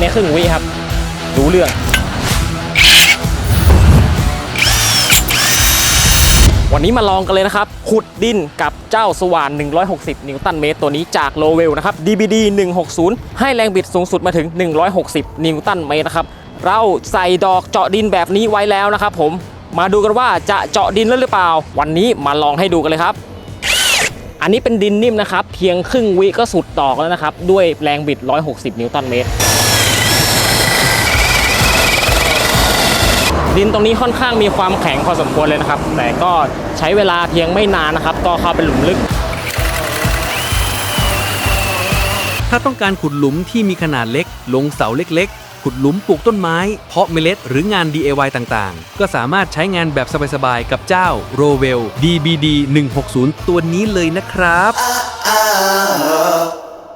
ในครึ่งวิครับ รู้เรื่อง วันนี้มาลองกันเลยนะครับ ขุดดินกับเจ้าสว่าน 160 นิวตันเมตร ตัวนี้จากโลเวลนะครับ DBD 160 ให้แรงบิดสูงสุดมาถึง 160 นิวตันเมตรนะครับ เราใส่ดอกเจาะดินแบบนี้ไว้แล้วนะครับผมมาดูกันว่าจะเจาะดินหรือเปล่า วันนี้มาลองให้ดูกันเลยครับ อันนี้เป็นดินนิ่มนะครับ เพียงครึ่งวิก็สุดดอกแล้วนะครับ ด้วยแรงบิด 160 นิวตันเมตร ดินตรงนี้ค่อนข้างมีความแข็งพอสมควรเลยนะครับ แต่ก็ใช้เวลาเพียงไม่นานนะครับ ก็เข้าไปหลุมลึก ถ้าต้องการขุดหลุมที่มีขนาดเล็ก ลงเสาเล็กๆ ขุดหลุมปลูกต้นไม้ เพาะเมล็ดหรืองาน DIY ต่างๆ ก็สามารถใช้งานแบบสบายๆ กับเจ้า r o w e l DBD 160 ตัวนี้เลยนะครับ ah,